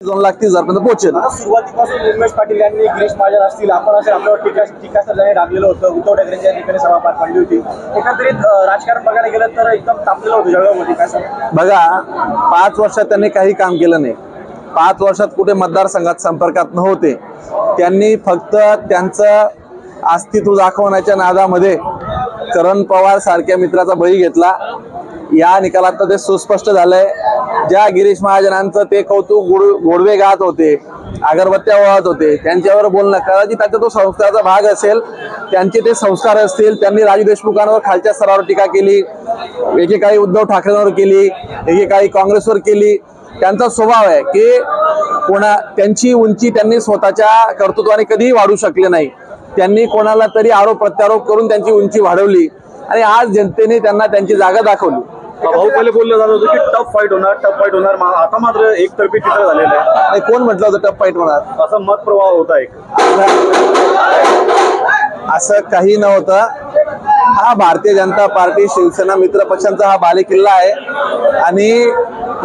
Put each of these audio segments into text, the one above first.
दोन लाख तीस हजार पर्यंत पोहोचेल सुरुवातीपासून उमेश पाटील यांनी गिरीश महाजन असतील आपण असेल आपल्यावर टीका टीकास्त्र होतं. उद्धव ठाकरेंच्या ठिकाणी सभा पार पडली होती. एकंदरीत राजकारण बघायला गेलं तर एकदम तापलेलं होतं जळगावमध्ये. काय सांगा? बघा पाच वर्षात त्यांनी काही काम केलं नाही. पाच वर्षात कुठे मतदारसंघात संपर्कात नव्हते. त्यांनी फक्त त्यांचं अस्तित्व दाखवण्याच्या नादामध्ये करण पवार सारख्या मित्राचा बळी घेतला. या निकालात तर ते सुस्पष्ट झालंय. ज्या गिरीश महाजनांचं ते कौतुक गोड गोडवे गात होते अगरबत्त्या वळत होते त्यांच्यावर बोलणं कदाचित त्याचा तो संस्काराचा भाग असेल त्यांचे ते संस्कार असतील त्यांनी राजू देशमुखांवर खालच्या स्तरावर टीका केली एकेकाळी उद्धव ठाकरेंवर केली एकेकाळी काँग्रेसवर केली. त्यांचा स्वभाव आहे की कोणा त्यांची उंची त्यांनी स्वतःच्या कर्तृत्वाने कधीही वाढू शकले नाही. त्यांनी कोणाला तरी आरोप प्रत्यारोप करून त्यांची उंची वाढवली. आणि आज जनतेने त्यांना त्यांची जागा दाखवली. भाऊ पहिले बोललं जात होतं की टफ फाईट होणार टफ फाईट होणार. मा- आता मात्र एकतर्फी चित्र झालेलं आहे. आणि कोण म्हटलं होतं टफ फाईट होणार? असा मत प्रवाह होता एक. असं काही नव्हतं. हा भारतीय जनता पार्टी शिवसेना मित्र पक्षांचा हा बालेकिल्ला आहे. आणि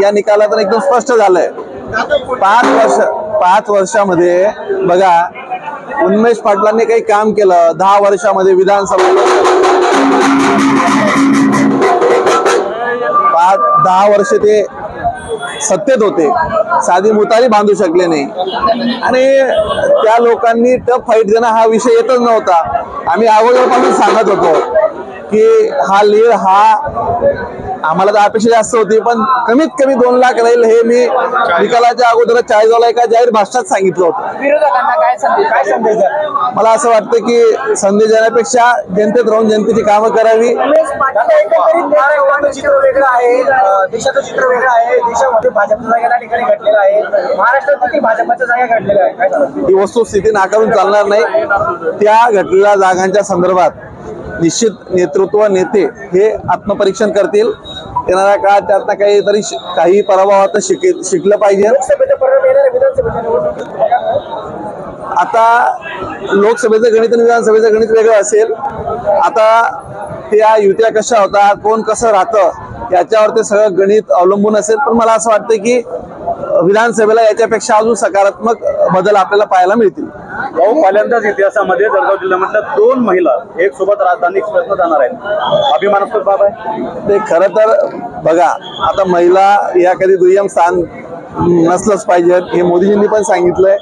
या निकालातून एकदम स्पष्ट झालंय. पाच वर्ष पाच वर्षामध्ये बघा उन्मेष पाटलांनी काही काम केलं. दहा वर्षामध्ये विधानसभा पाच दहा वर्ष ते सत्तेत होते. साधी मुतारी बांधू शकले नाही. आणि त्या लोकांनी टफ फाईट देणं हा विषय येतच नव्हता. आम्ही अगोदरपासून सांगत होतो की हा लीड हा आम्हाला तर अपेक्षा जास्त होती पण कमीत कमी दोन लाख राहील हे मी निकालाच्या अगोदर चाळीसवाला एका जाहीर भाषणात सांगितलं होतं. मला असं वाटतं की संदेश देण्यापेक्षा जनतेत राहून जनतेची कामं करावी. देशाचं चित्र वेगळं आहे देशामध्ये भाजपच्या जागा त्या ठिकाणी घडलेलं आहे. महाराष्ट्रात देखील भाजपच्या जागा घडलेल्या आहे? काय सांगा ही वस्तुस्थिती नाकारून चालणार नाही. त्या घटलेल्या जागांच्या संदर्भात निश्चित नेतृत्व नेते हे आत्मपरीक्षण करतील. येणाऱ्या काळात त्यातनं काहीतरी काही पराभवात शिक शिकलं पाहिजे. आता लोकसभेचं गणित आणि विधानसभेचं गणित वेगळं असेल. आता त्या युत्या कशा होतात कोण कसं राहतं याच्यावर ते सगळं गणित अवलंबून असेल पण मला असं वाटतं की विधानसभेला याच्यापेक्षा अजून सकारात्मक बदल आपल्याला पाहायला मिळतील. भाऊ पहिल्यांदाच इतिहासामध्ये जळगाव जिल्ह्यामधल्या दोन महिला एक सोबत राजधानी एक्सप्रेसनं जाणार आहेत. अभिमानास्पद बाब आहे. ते खरं तर बघा आता महिला या कधी दुय्यम स्थान नसलंच पाहिजे हे मोदीजींनी पण सांगितलंय.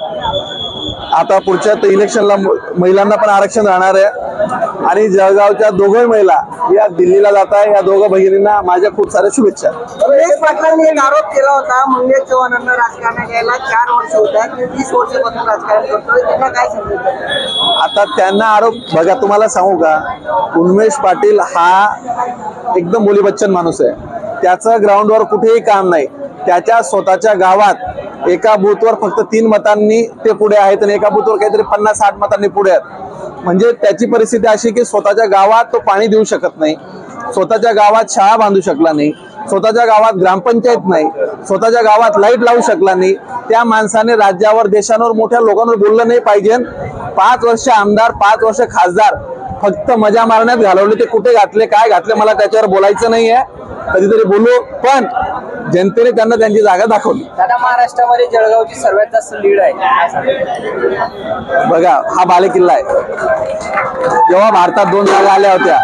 आता पुढच्या इलेक्शनला महिलांना पण आरक्षण राहणार आहे. आणि जळगावच्या दोघं महिला या दिल्लीला जात आहे. या दोघं भगिनींना माझ्या खूप साऱ्या शुभेच्छा. सुरेश पाटलांनी एक आरोप केला होता. मंगेश चव्हाणांना राजकारणात यायला चार वर्ष होत आहेत वीस वर्षापासून राजकारण करतोय. त्यांना काय सांगितलं आता त्यांना आरोप बघा तुम्हाला सांगू का? उन्मेष पाटील हा एकदम बोली बच्चन माणूस आहे. त्याचं ग्राउंडवर कुठेही काम नाही. त्याच्या स्वतःच्या गावात एका बूथवर फक्त तीन मतांनी ते पुढे आहेत आणि एका बूथवर काहीतरी पन्नास साठ मतांनी पुढे आहेत. म्हणजे त्याची परिस्थिती अशी की स्वतःच्या गावात तो पाणी देऊ शकत नाही. स्वतःच्या गावात शाळा बांधू शकला नाही. स्वतःच्या गावात ग्रामपंचायत नाही. स्वतःच्या गावात लाइट लावू शकला नाही. त्या माणसाने राज्यावर देशांवर मोठ्या लोकांवर बोललं नाही पाहिजे. पाच वर्ष आमदार पाच वर्ष खासदार फक्त मजा मारण्यात घालवले. ते कुठे घातले काय घातले मला त्याच्यावर बोलायचं नाहीये. कधीतरी बोलू. पण जनतेने त्यांना त्यांची जागा दाखवली. दादा महाराष्ट्रामध्ये जळगावची सर्वात जास्त लीड आहे. बघा हा बालेकिल्ला आहे. जेव्हा भारतात दोन जागा आल्या होत्या